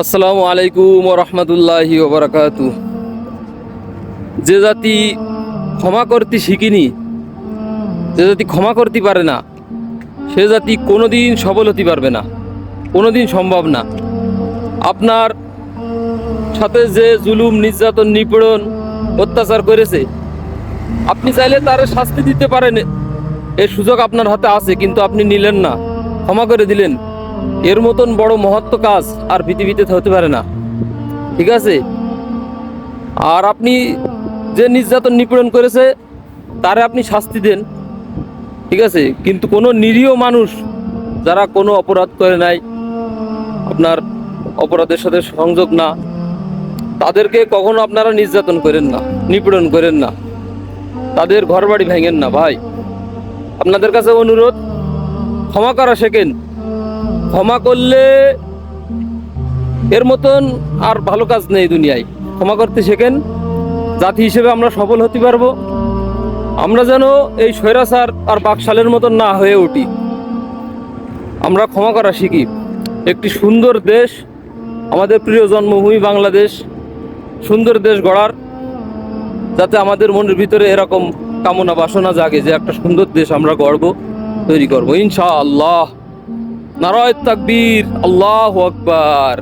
আসসালামু আলাইকুম রহমতুল্লাহি ওবরাকাতু। যে জাতি ক্ষমা করতে শিখিনি, যে জাতি ক্ষমা করতে পারে না, সে জাতি কোনোদিন সবল হতে পারবে না, কোনোদিন সম্ভব না। আপনার সাথে যে জুলুম, নির্যাতন, নিপীড়ন অত্যাচার করেছে, আপনি চাইলে তার শাস্তি দিতে পারেন এর সুযোগ আপনার হাতে আছে, কিন্তু আপনি নিলেন না, ক্ষমা করে দিলেন। এর মতন বড় মহত্ব কাজ আর পৃথিবীতে হতে পারে না। ঠিক আছে? আর আপনি যে নির্যাতন নিপীড়ন করেছে, তারে আপনি শাস্তি দেন। ঠিক আছে? কিন্তু কোনো নিরীহ মানুষ যারা কোনো অপরাধ করে নাই, আপনার অপরাধের সাথে সংযোগ না, তাদেরকে কখনো আপনারা নির্যাতন করেন না, নিপীড়ন করেন না। তাদের ঘরবাড়ি ভেঙেন না, ভাই। আপনাদের কাছে অনুরোধ, ক্ষমা করা শেখেন। ক্ষমা করলে এর মতন আর ভালো কাজ নেই দুনিয়ায়। ক্ষমা করতে শেখেন, জাতি হিসেবে আমরা সফল হতে পারব। আমরা যেন এই স্বৈরাচার আর বাকশালের মতন না হয়ে উঠি। আমরা ক্ষমা করা শিখি। একটি সুন্দর দেশ, আমাদের প্রিয় জন্মভূমি বাংলাদেশ, সুন্দর দেশ গড়ার, যাতে আমাদের মনের ভিতরে এরকম কামনা বাসনা জাগে যে একটা সুন্দর দেশ আমরা গড়ব, তৈরি করব। ইনশা আল্লাহ নারায় তাকবীর আল্লাহ আকবার।